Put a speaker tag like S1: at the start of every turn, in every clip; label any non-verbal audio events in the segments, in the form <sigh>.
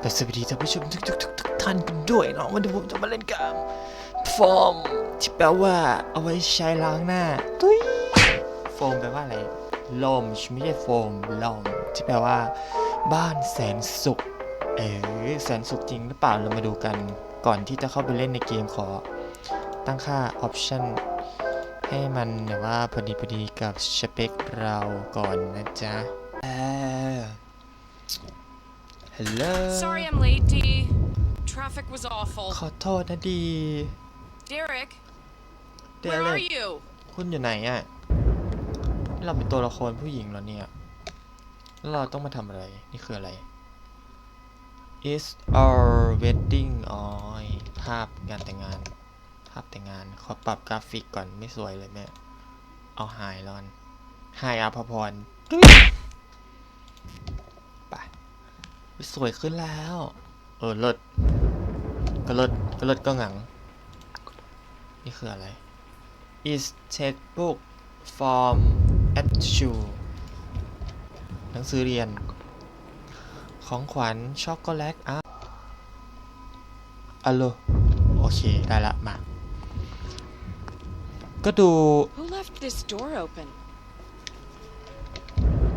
S1: แต่สวัสดีท่านผู้ชมทุกทุกทุกทุกท่านกันด้วยเนาะวันนี้ผมจะมาเล่นเกมโฟมที่แปลว่าเอาไว้ใช้ล้างหน้าตุ้ยโฟมแปลว่าอะไรลมไม่ใช่โฟมลมที่แปลว่า บ้านแสนสุขเออแสนสุขจริงหรือเปล่าเรามาดูกันก่อนที่จะเข้าไปเล่นในเกมขอ ตั้งค่า option ให้มันแบบว่าพอดีพอดีกับสเปคเราก่อนนะจ๊ะเออ Hello
S2: Sorry I'm late, Dee. Traffic was awful.
S1: ขอโทษนะดี
S2: Derek,
S1: เด
S2: where
S1: เล็
S2: are
S1: ก
S2: you?
S1: คุณอยู่ไหนอะ่ะเราเป็นตัวละครผู้หญิงเหรอเนี่ยแล้วเราต้องมาทำอะไร นี่คืออะไร is our wedding อ๋อภาพงานแต่งงาน ภาพแต่งงาน ขอปรับกราฟิกก่อนไม่สวยเลยแม่ เอาหายแล้วกันหายอาภพรไป สวยขึ้นแล้ว เออเลิศก็เลิศก็เลิศก็หงัง นี่คืออะไร is textbook from at shoe หนังสือเรียน ของขวัญช็อกโกแลตอะอัลโหลโอเค ได้ละ มา ก็ดู
S2: Who left this door open?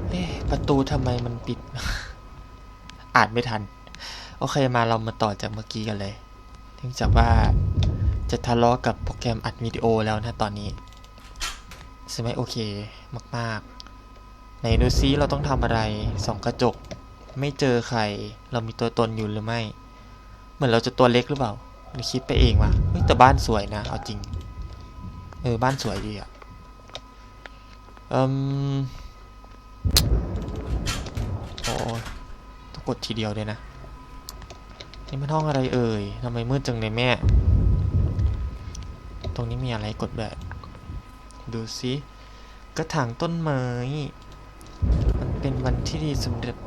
S1: เอ๊ะประตูทำไมมันปิด อ่านไม่ทัน โอเคมาเรามาต่อจากเมื่อกี้กันเลยเนื่องจากว่าจะทะเลาะกับโปรแกรมอัดวิดีโอแล้วนะตอนนี้ใช่ไหมโอเคมากๆไหนดูซิเราต้องทำอะไรส่องกระจก ไม่เจอใคร เรามีตัวตนอยู่หรือไม่ เหมือนเราจะตัวเล็กหรือเปล่าหรือคิดไปเองวะเฮ้ยแต่บ้านสวยนะ เอาจริง เออ บ้านสวยดีอะอืมโอ้ กดทีเดียวเลยนะ นี่มันห้องอะไรเอ่ยทำไมมืดจังเลยแม่ ตรงนี้มีอะไรกดแบบ ดูสิกระถางต้นไม้ มันเป็นวันที่ดีสำหรับ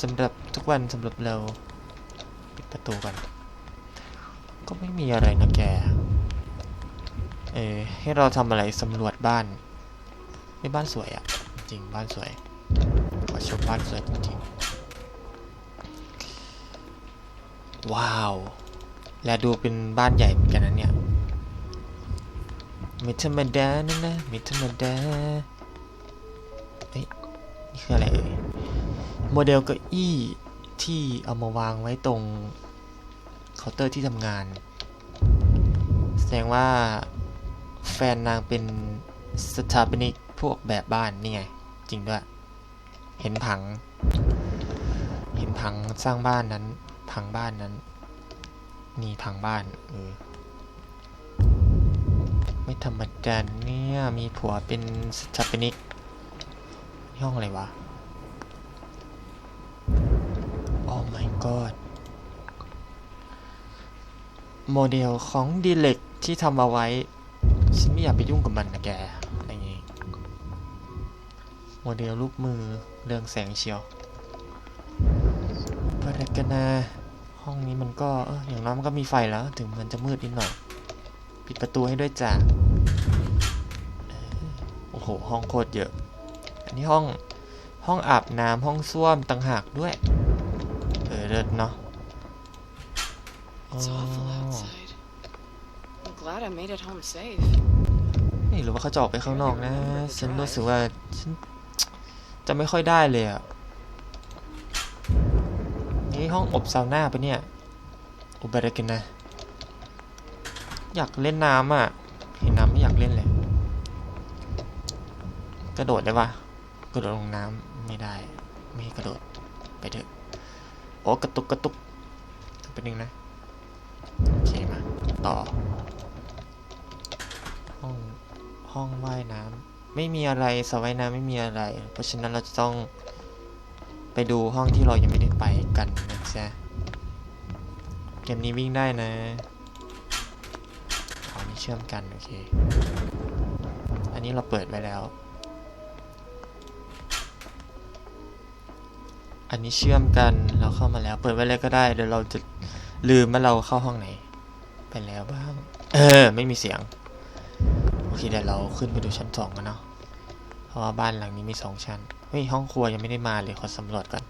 S1: สำหรับทุกวันสำหรับเรา ปิดประตูกัน ก็ไม่มีอะไรนะแก เออให้เราทำอะไรสำรวจบ้านไม่บ้านสวยอะจริงบ้านสวยขอชมบ้านสวยจริง ว้าว และดูเป็นบ้านใหญ่เหมือนกันนะเนี่ยไม่ธรรมดานะนะไม่ธรรมดาเอ้ยนี่คืออะไรเอ่ยโมเดลเก้าอี้ที่เอามาวางไว้ตรงเคาน์เตอร์ที่ทำงาน แสดงว่าแฟนนางเป็นสถาปนิกพวกแบบบ้านนี่ไง จริงด้วย เห็นผัง เห็นผังสร้างบ้านนั้น ผังบ้านนั้น นี่ผังบ้านเออไม่ธรรมดาเนี่ย มีผัวเป็นสถาปนิกห้องอะไรวะ โอ้ my god โมเดลของดีเล็กที่ทำเอาไว้ ฉันไม่อยากไปยุ่งกับมันนะแกอะไรอย่างงี้โมเดลรูปมือเรืองแสงเชียวพระกันนะ ห้องนี้มันก็เอออย่างน้อยมันก็มีไฟแล้ว ถึงมันจะมืดนิดหน่อย ปิดประตูให้ด้วยจ้ะเออโอ้โห ห้องโคตรเยอะ อันนี้ห้องห้องอาบน้ำห้องส้วมต่างหากด้วย เออเลิศเนาะ
S2: It's
S1: อ๋อ
S2: awful outside. I'm glad I made it home safe.
S1: ไม่รู้ว่าเขาจะออกไปข้างนอกนะ ฉันรู้สึกว่าฉันจะไม่ค่อยได้เลยอะ นี่ห้องอบซาวน่าปะเนี่ยอุบาระกันนะ อยากเล่นน้ำอะ เห็นน้ำไม่อยากเล่นเลย กระโดดได้ปะกระโดดลงน้ำไม่ได้ ไม่ให้กระโดด ไปเถอะ โอ้กระตุกกระตุกเป็นหนึ่งนะ โอเคมา ต่อ ห้อง ห้องว่ายน้ำไม่มีอะไรสระว่ายน้ำไม่มีอะไร เพราะฉะนั้นเราจะต้องไปดูห้องที่เรายังไม่ได้ไปกัน จ๊ะ เกมนี้วิ่งได้นะเอานี่เชื่อมกัน โอเค อันนี้เราเปิดไว้แล้ว อันนี้เชื่อมกันเราเข้ามาแล้ว เปิดไว้เลยก็ได้ เดี๋ยวเราจะลืมว่าเราเข้าห้องไหน ไปแล้วบ้าง เออ ไม่มีเสียง โอเคเดี๋ยวเราขึ้นไปดูชั้นสองกันเนาะ เพราะว่าบ้านหลังนี้มีสองชั้น เฮ้ย ห้องครัวยังไม่ได้มาเลย ขอสำรวจก่อน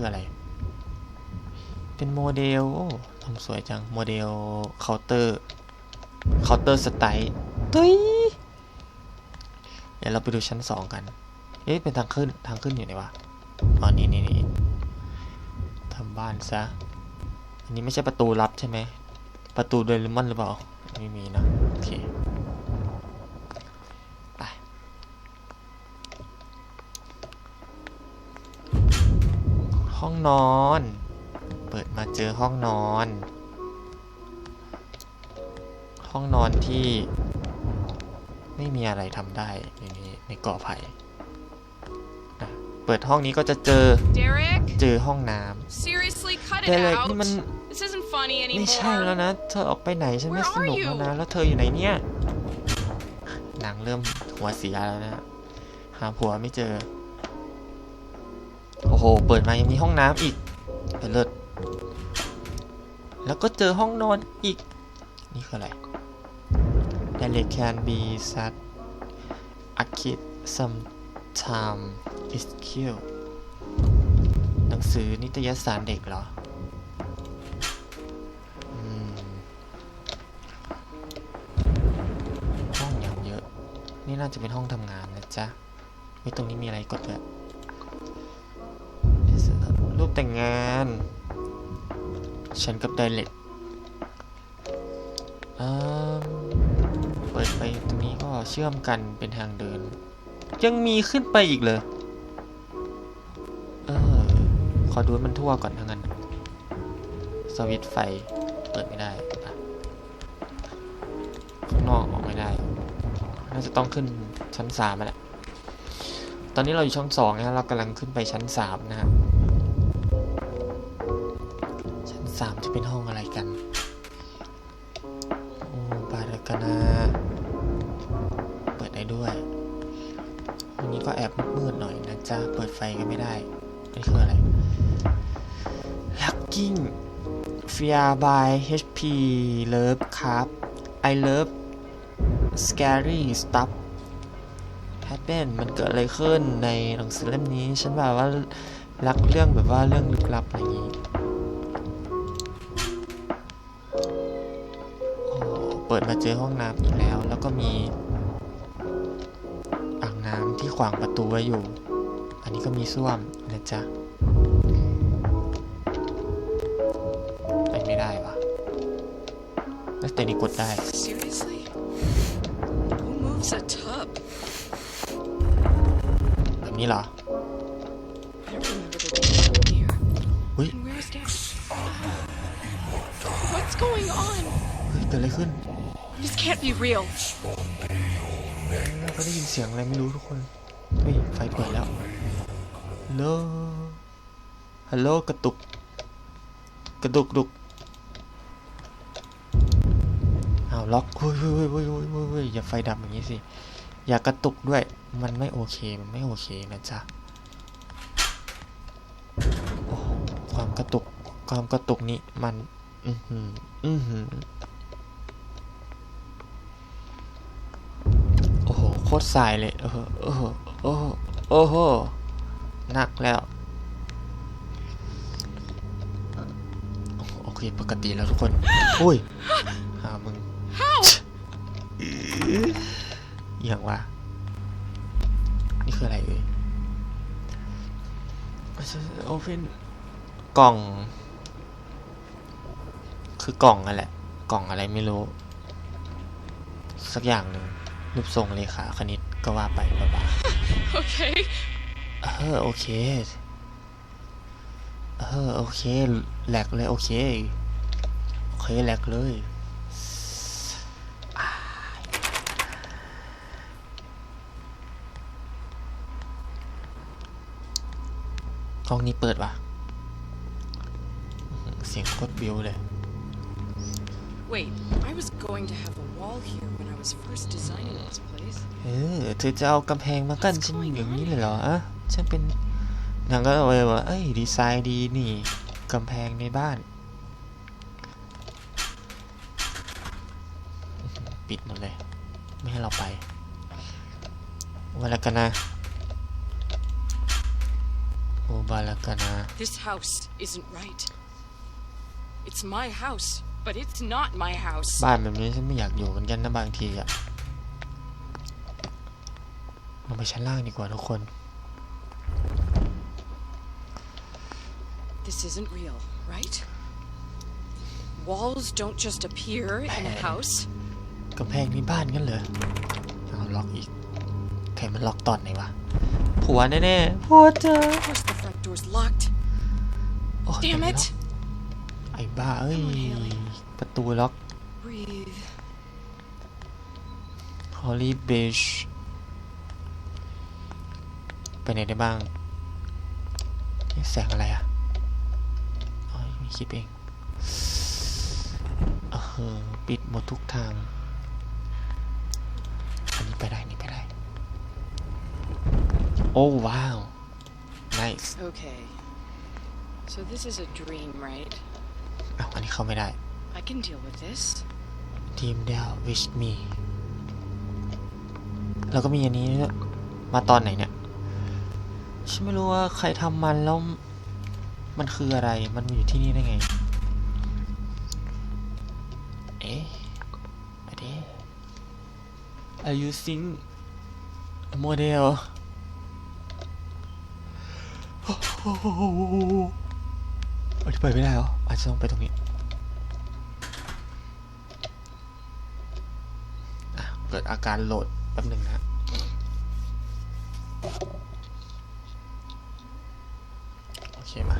S1: คืออะไร เป็นโมเดล โอ้ทำสวยจัง โมเดลเคาน์เตอร์เคาน์เตอร์สไตล์ตุ้ยเดี๋ยวเราไปดูชั้นสองกัน เอ๊ะ เป็นทางขึ้น ทางขึ้นอยู่ไหนวะอ๋อนี่นี่นี่ทำบ้านซะ อันนี้ไม่ใช่ประตูลับใช่ไหม ประตูโดยลิมอนหรือเปล่า ไม่มีนะ โอเค ไป ห้องนอน เปิดมาเจอห้องนอน ห้องนอนที่ ไม่มีอะไรทำได้ในนี้ในเกาะไผ่อะเปิดห้องนี้ก็จะเจอ
S2: Derek?
S1: เจอห้องน้
S2: Seriously, cut ำ it
S1: แต่เลย
S2: out.
S1: นี่มัน
S2: This isn't funny
S1: ไม่ใช่แล้ว
S2: anymore.
S1: นะ เธอออกไปไหนฉันไม่
S2: Where
S1: สนุก
S2: are
S1: แล้ว
S2: you?
S1: นะ แล้วเธออยู่ไหนเนี่ยหนังเริ่มหัวเสียแล้วนะ หาผัวไม่เจอ โอ้โห เปิดมายังมีห้องน้ำอีกเลิศแล้วก็เจอห้องนอนอีก นี่คืออะไร That it can be such a kid sometime is cute หนังสือนิตยสารเด็กเหรอห้องอย่างเยอะ นี่น่าจะเป็นห้องทำงานนะจ๊ะไว้ตรงนี้มีอะไรกดด้วย แต่งงาน ฉันกับไดเล็กเปิดไปตรงนี้ก็เชื่อมกันเป็นทางเดิน ยังมีขึ้นไปอีกเลยเออขอดูมันทั่วก่อนทั้างนั้นสวิตช์ไฟเปิดไม่ได้ข้างนอกออกไม่ได้ น่าจะต้องขึ้นชั้นสามแล้วตอนนี้เราอยู่ช่องสองนะเรากำลังขึ้นไปชั้นสามนะฮะ จะเป็นห้องอะไรกัน โอ้บารากนา เปิดได้ด้วยห้องนี้ก็แอบมืดๆหน่อยนะจ๊ะ เปิดไฟก็ไม่ได้นี่คืออะไร Lacking Fear by HP Love ครับ I love scary stuff happen มันเกิดอะไรขึ้นในหนังสือเล่มนี้ ฉันแบบว่ารักเรื่องแบบว่าเรื่องลึกลับอะไรอย่างนี้ เปิดมาเจอห้องน้ำอีกแล้ว แล้วก็มีอ่างน้ำที่ขวางประตูไว้อยู่ อันนี้ก็มีส้วมนะจ๊ะไปไม่ได้วะแล้วแต่นี่กดได้
S2: Seriously? Who moves a tub?
S1: แบบนี้เหรอ
S2: I don't remember there being a tub here.
S1: อุ้ย
S2: And where's Derek? What's going on?
S1: เฮ้ยเกิดอะไรขึ้น
S2: This can't be real.
S1: เราก็ได้ยินเสียงอะไรไม่รู้ทุกคน เฮ้ย ไฟเปิดแล้วฮัลโหลฮัลโหลกระตุก กระตุกดุกอ้าวล็อกเฮ้ยเฮ้ยเฮ้ยเฮ้ยเฮ้ยอย่าไฟดับอย่างนี้สิ อย่ากระตุกด้วย มันไม่โอเค มันไม่โอเคนะจ๊ะความกระตุก ความกระตุกนี้มัน อือหือ อือหือ โอ้โห โคตรสายเลยเออโอ้โหโอ้โหโอ้โหหนักแล้วโอเคปกติแล้วทุกคนอุ้ยหามึง
S2: How?
S1: อย่างวะนี่คืออะไรเอ่ยโอเพนกล่อง คือกล่องนั่นแหละ กล่องอะไรไม่รู้ สักอย่างหนึ่ง รูปทรงเลขาคณิตก็ว่าไปบ้า
S2: Okay.
S1: ๆเออโอเค เออโอเคแหลกเลยโอเค โอเคแหลกเลยอ่าห้องนี้เปิดวะอื้อหือเสียงโคตรบิวเลย
S2: Wait, I was going to have a wall here when I was first designing this place.
S1: เออเธอจะเอากำแพงมากั้นฉันอย่างนี้เลยเหรออะฉันเป็นนางก็เลยว่าเอ้ยดีไซน์ดีนี่กำแพงในบ้าน ปิดหมดเลย ไม่ให้เราไปวาลากันนะโอบาลากันนะ
S2: This house isn't right. It's my house, but it's not my house.
S1: บ้านแบบนี้ฉันไม่อยากอยู่เหมือนกันนะบางทีอะลงไปชั้นล่างดีกว่าทุกคน
S2: This isn't real, right? Walls don't just appear in a house.
S1: กำแพงนี่บ้านกันเหรอเอาล็อกอีก ใครมันล็อกตอนไหนวะ ผัวแน่ๆผัวเจอ
S2: Of course, the front door's locked.
S1: โอ้ย
S2: Damn
S1: ล็อก
S2: it!
S1: ไอ้บ้าเอ้ย
S2: Come on, Haley.
S1: ประตูล็อก
S2: Breathe.
S1: Holly Beach ไปไหนได้บ้างนี่แสงอะไรอะอ๋อมีคลิปเองเออปิดหมดทุกทาง อันนี้ไปได้ นี่ไปได้ โอ้ว้าว nice
S2: Okay. So this is a dream, right?
S1: อ้าวอันนี้เข้าไม่ได้
S2: I can deal with this.
S1: ทีมเดียว wish me แล้วก็มีอันนี้ด้วยมาตอนไหนเนี่ยฉันไม่รู้ว่าใครทำมันแล้วมันคืออะไรมันอยู่ที่นี่ได้ไง เอ๊ะอะเด Are you using model อ้โหอธิบายไม่ได้เหรออาจจะต้องไปตรงนี้ อะเกิดอาการโหลดแป๊บหนึ่งนะโอเคมา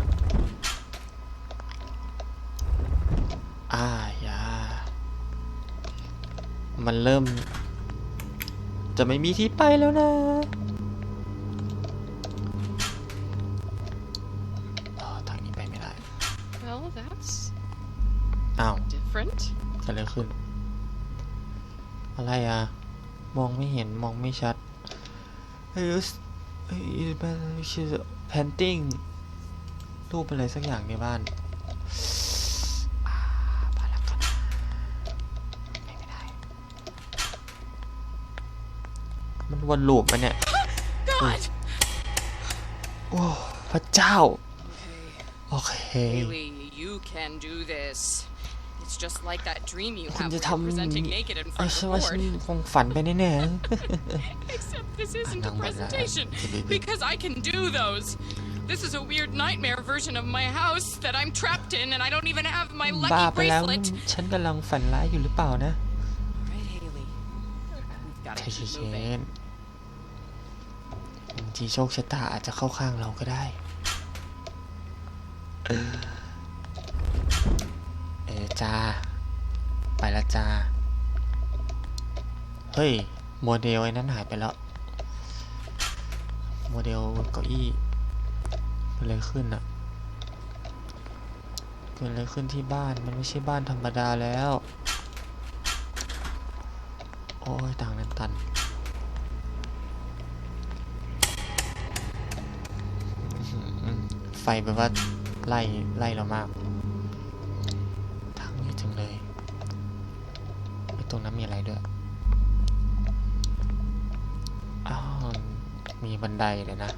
S1: อ่ายามันเริ่ม จะไม่มีที่ไปแล้วนะอ๋อทางนี้ไปไม่ได้
S2: Well, that's
S1: อ้าว
S2: different.
S1: เกิดอะไรขึ้น อะไรอะมองไม่เห็นมองไม่ชัดเฮ้ยเฮ้ยมันคือ painting รูปอะไรสักอย่างในบ้านอ่าบ้านหลังกันไม่ไม่ได้มันวนลูปมันเนี่ย
S2: God!
S1: โอ้พระเจ้า
S2: Okay.
S1: โอเค
S2: It's just like that dream you
S1: คุณ
S2: have
S1: จะ
S2: where
S1: ท
S2: you're ำ presenting naked in
S1: ไอ้
S2: front
S1: ฉัน
S2: of
S1: ว่า
S2: the
S1: ฉัน
S2: board.
S1: คงฝันไปแน่
S2: Except this isn't a
S1: Anong wala.
S2: presentation.
S1: Sige.
S2: Because I can do those. This is a weird nightmare version of my house that I'm trapped in and I don't even have my
S1: ๆบ้า
S2: lucky
S1: ไปแล้ว
S2: bracelet.
S1: ฉันกำลังฝันร้ายอยู่หรือเปล่านะ
S2: Alright, Haley. We've gotta
S1: ใจ
S2: keep
S1: เย็
S2: moving.
S1: นบางทีโชคชะตาอาจจะเข้าข้างเราก็ได้เออเออ จ้า ไปละจ้า เฮ้ย โมเดลไอ้นั้นหายไปแล้ว โมเดลเก้าอี้เกิดอะไรขึ้นอะเกิดอะไรขึ้นที่บ้าน มันไม่ใช่บ้านธรรมดาแล้ว โอ้ยทางนั้นตัน ไฟแบบว่าไล่ไล่เรามาก ตรงนั้นมีอะไรด้วยอ้าวมีบันไดเลยนะ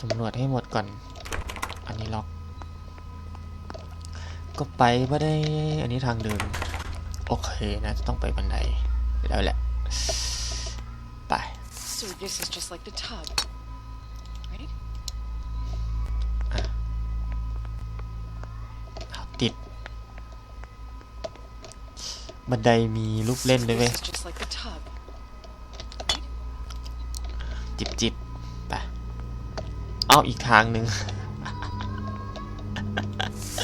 S1: สำรวจให้หมดก่อน อันนี้ล็อก ก็ไปไม่ได้ อันนี้ทางเดิน โอเคนะจะต้องไปบันไดแล้วแหละ ไป
S2: So this is just like the tub.
S1: บันไดมีลูกเล่นด้วยเว้ย
S2: This is just like the tub.
S1: จิบจิบไปเอาอีกทางหนึ่ง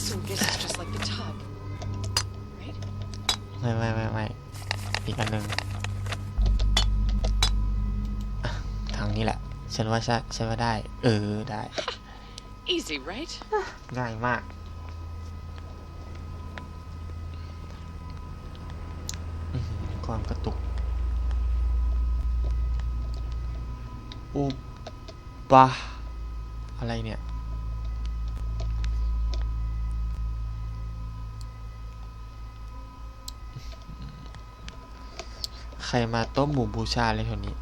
S2: So this is just like the tub. Right?
S1: ไม่ไม่ไม่ไม่อีกอันหนึ่งอะทางนี้แหละ ฉันว่าใช่ฉันว่าได้ เออได้
S2: Easy, right?
S1: ง่ายมากอื้อหือ ความกระตุกอุปะอะไรเนี่ย ใครมาต้มหมูบูชาเลยแถวนี้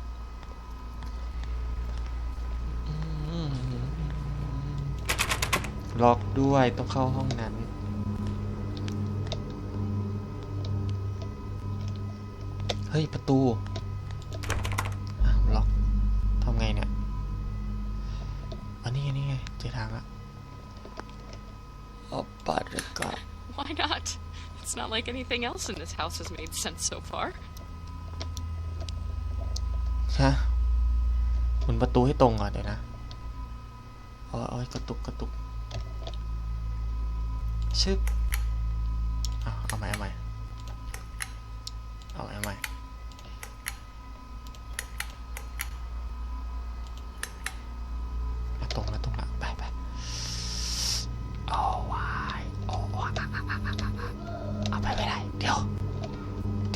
S1: ล็อกด้วยต้องเข้าห้องนั้น เฮ้ย ประตูอ้าวล็อกทำไงเนี่ยอันนี้ไงนี่ไงเจอทางละเอาปัดเลยก็
S2: Why not? It's not like anything else in this house has made sense so far.
S1: ฮะหมุนประตูให้ตรงก่อนเดี๋ยวนะโอ้ยโอ้ยกระตุกกระตุกชึบเอาเอาใหม่เอาใหม่เอาใหม่เอาใหม่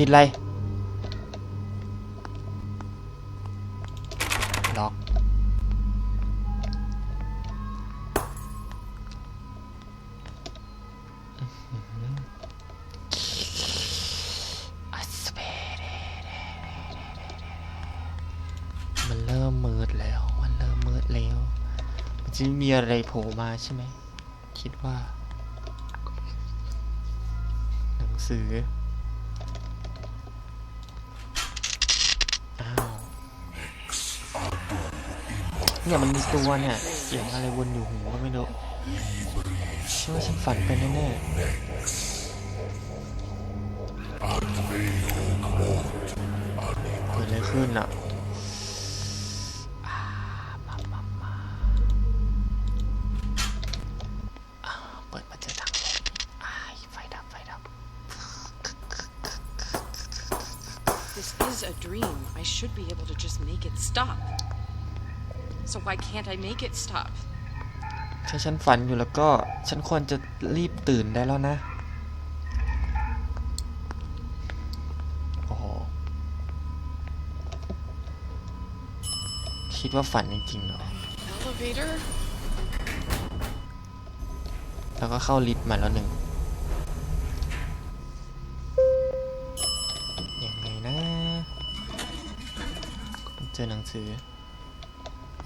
S1: ติดอะไรล็อกมันเริ่มมืดแล้ว มันเริ่มมืดแล้ว มันจะมีอะไรโผล่มาใช่ไหม คิดว่า หนังสือ เนี่ยมันมีตัวเนี่ยเสียงอะไรวนอยู่หูก็ไม่รู้เชื่อว่าฉันฝันไปแน่ๆเกิดอะไรขึ้นอะ
S2: can't I make it stop?
S1: ถ้าฉันฝันอยู่แล้วก็ฉันควรจะรีบตื่นได้แล้วนะ โอ้โห คิดว่าฝันจริงๆเหรอ
S2: Elevator?
S1: แล้วก็เข้าลิฟต์มาแล้วหนึ่งยังไงนะ เจอหนังสือ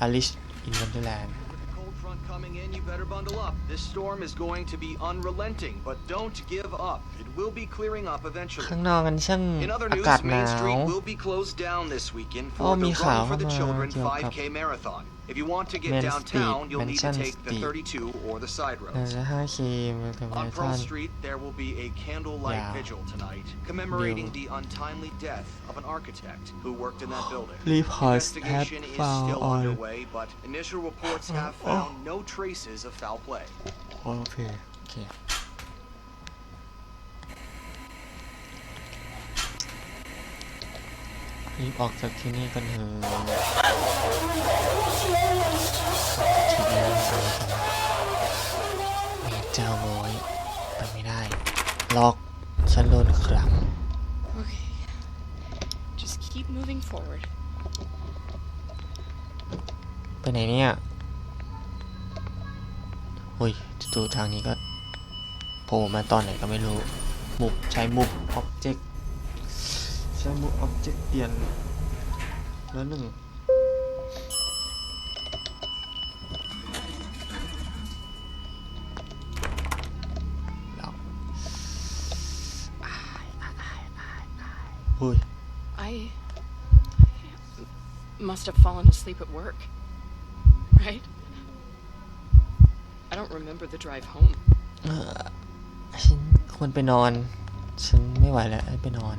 S1: Alice in Wonderland
S3: With the cold front coming in, you better bundle up. This storm is going to be unrelenting, but don't give up. It will be clearing up eventually.
S1: ข้างนอกกันช่าง
S3: In other
S1: อา
S3: news,
S1: กาศหนา
S3: Main
S1: ว
S3: Street will be closed down this weekend
S1: Oh,
S3: for the
S1: มีข่าว
S3: Run for the
S1: เข้ามา
S3: Children
S1: เกี่ยวกับ
S3: 5K marathon. If you want to get downtown, you'll need to take the 32 or the side roads. On Pearl Street, there will be a candlelight
S1: yeah.
S3: vigil tonight commemorating the untimely death of an architect who worked in that <gasps> building.
S1: Leave
S3: investigation is still underway, but initial reports have found no traces of foul play.
S1: Okay, okay. รีบออกจากที่นี่กันเถอะคิดแล้วเมเจอร์โวยไปไม่ได้ ล็อกฉันโดนขัง
S2: Okay. Just keep moving forward.
S1: ไปไหนเนี่ยอุ้ยจู่ๆทางนี้ก็โผล่มาตอนไหนก็ไม่รู้ มุกใช้มุกอ็อบเจกต์ ใช้มุกอ็อบเจกต์เปลี่ยนแล้วหนึ่งแล้วอ้ายอ้ายอ้ายอ้ายอ้ายอุ้ย
S2: I must have fallen asleep at work. Right? I don't remember the drive home.
S1: เออฉันควรไปนอน ฉันไม่ไหวแล้วให้ไปนอน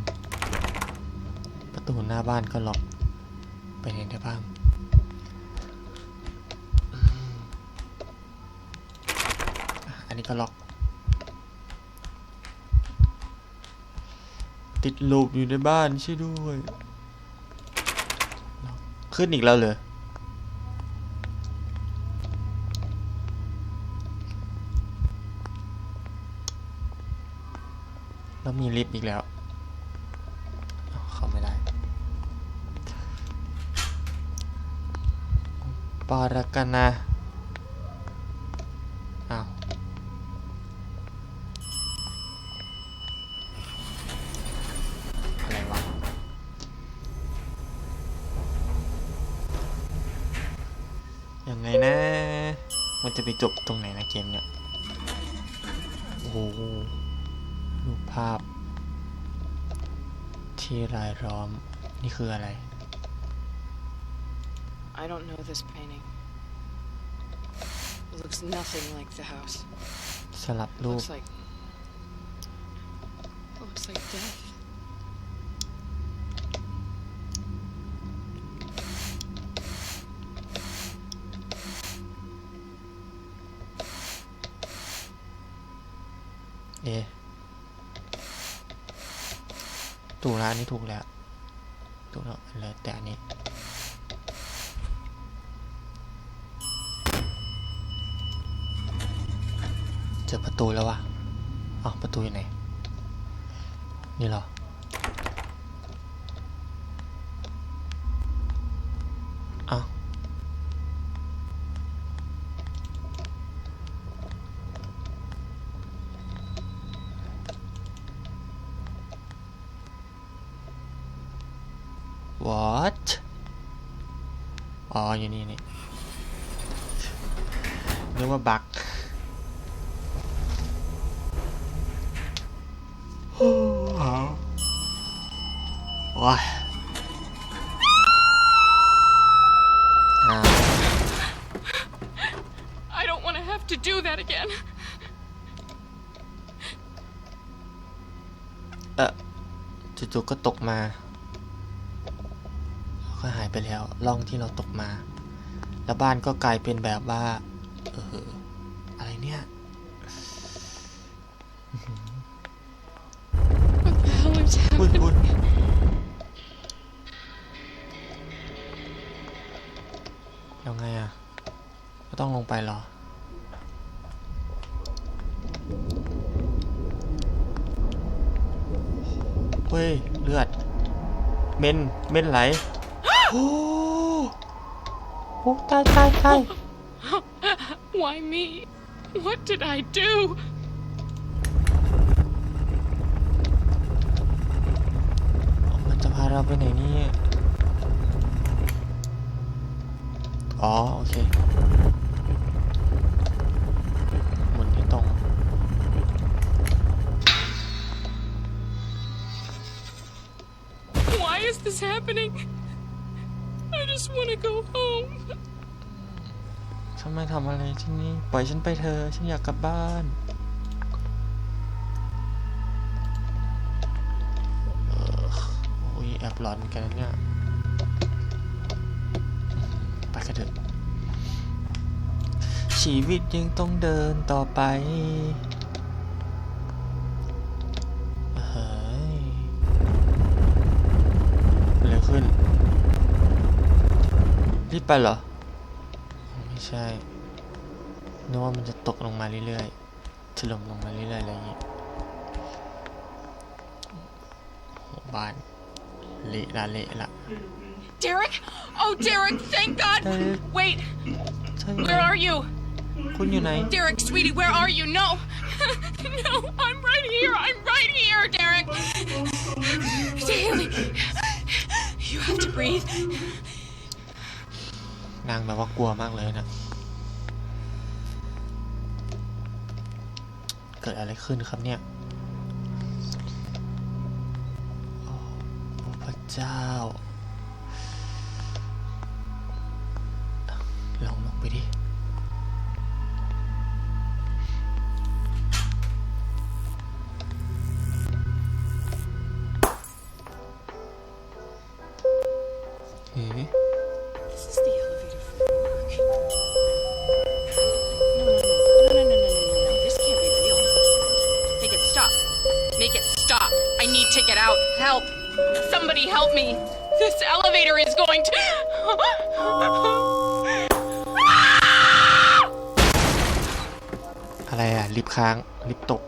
S1: ประตูหน้าบ้านก็ล็อกไปไหนได้บ้างอันนี้ก็ล็อก ติดลูปอยู่ในบ้านช่วยด้วย ขึ้นอีกแล้วเลยแล้วมีลิฟต์อีกแล้วเข้าไม่ได้ ปารกันนะอ้าวอะไรวะยังไงนะ มันจะไปจบตรงไหนนะเกมเนี่ย โอ้โหรูปภาพ ที่รายล้อม นี่คืออะไร
S2: I don't know this painting. It looks nothing like the house.
S1: สลับรูป
S2: Looks like. Looks like death.
S1: เอะถูกแล้วอันนี้ถูกแล้ว ถูกแล้วอันเลยแต่อันนี้ ตูแล้ววะอ๋อประตูอยู่ไหน นี่เหรออ้าว what อ๋อ อยู่นี่นี่นึกว่าบัก ว้ายอ้าว
S2: I don't want to have to do that again.
S1: เออจู่ๆก็ตกมาแล้วก็หายไปแล้วร่องที่เราตกมา แล้วบ้านก็กลายเป็นแบบว่า เออ อะไรเนี่ย
S2: What the hell is
S1: อุ้ย
S2: happening?
S1: อุ้ย ยังไงอะก็ต้องลงไปเหรอ เฮ้ย เลือด เมน เมนไหล โอ้โอ้ตายตายตาย
S2: Why me? What did I do?
S1: มันจะพาเราไปไหนเนี่ย อ๋อ โอเคหมุนให้ตรง
S2: Why is this happening? I just want to go home.
S1: ฉันไม่ทำอะไรที่นี่ ปล่อยฉันไปเธอะฉันอยากกลับบ้านเออโอ้ยแอบร้อนเหมือนกันนะเนี่ย ไปกันเถอะชีวิตยังต้องเดินต่อไปเฮ้ยเกิดอะไรขึ้น รีบไปเหรอ ไม่ใช่นึกว่ามันจะตกลงมาเรื่อยๆถล่มลงมาเรื่อยๆอะไรอย่างงี้โหบ้านเละละเละละ
S2: Derek? Oh, Derek, thank God!
S1: Derek.
S2: Wait,
S1: ใช่
S2: where are you?
S1: คุณอยู่ไหน
S2: Derek, sweetie, where are you? No! no, I'm right here! I'm right here, Derek! Haley! You have to breathe.
S1: นางแบบว่ากลัวมากเลยนะ เกิดอะไรขึ้นครับเนี่ย โอ้โอ้พระเจ้า ลองลงไปดิ ลิฟต์ค้าง ลิฟต์ตก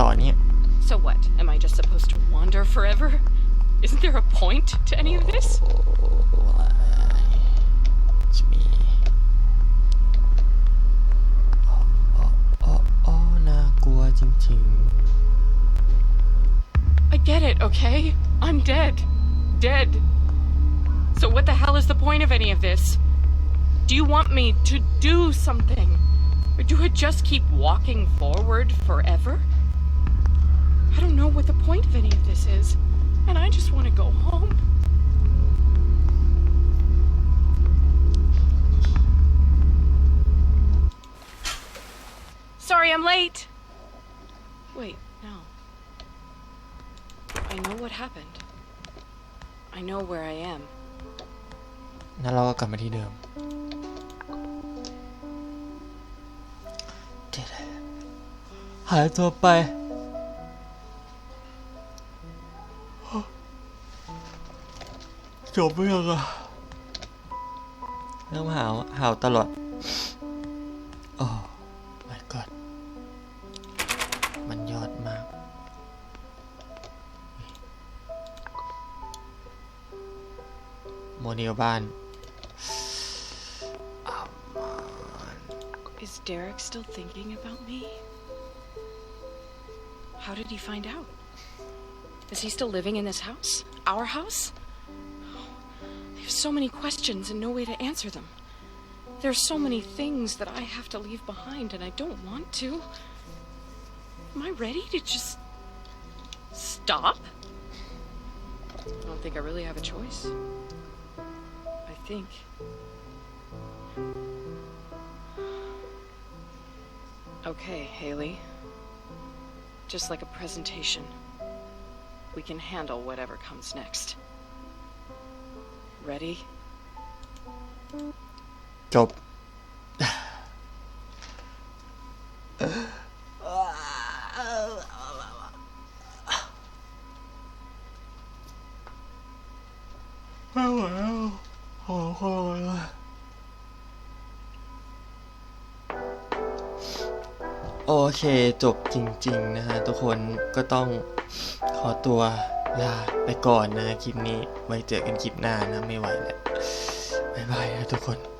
S1: ต่อเนี่ย
S2: So what? Am I just supposed to wander forever? Isn't there a point to any of this?
S1: จะมีอ๋ออ๋ออ๋ออ๋อน่ากลัวจริง
S2: I get it, okay? I'm dead. Dead. So what the hell is the point of any of this? Do you want me to do something? Or do I just keep walking forward forever? I don't know what the point of any of this is, and I just want to go home. Sorry, I'm late. Wait, no. I know what happened. I know where I am.
S1: ๆนั่นเราก็กลับมาที่เดิมเจ็ดหายตัวไป จบเรื่องอะเริ่มหาวหาวตลอด โอ้ my god มันยอดมาก โมเดลบ้าน
S2: Is Derek still thinking about me? How did he find out? Is he still living in this house? Our house? So many questions and no way to answer them. There are so many things that I have to leave behind, and I don't want to. Am I ready to just stop? I don't think I really have a choice. I think. Okay, Haley. Just like a presentation, we can handle whatever comes next. Ready?
S1: จบ ไม่ไหวแล้วขอขอเลยโอเคจบจริง ๆ นะฮะ ทุกคนก็ต้องขอตัว ลาไปก่อนนะคลิปนี้ไว้เจอกันคลิปหน้านะไม่ไหวแล้วบ๊ายบายนะทุกคน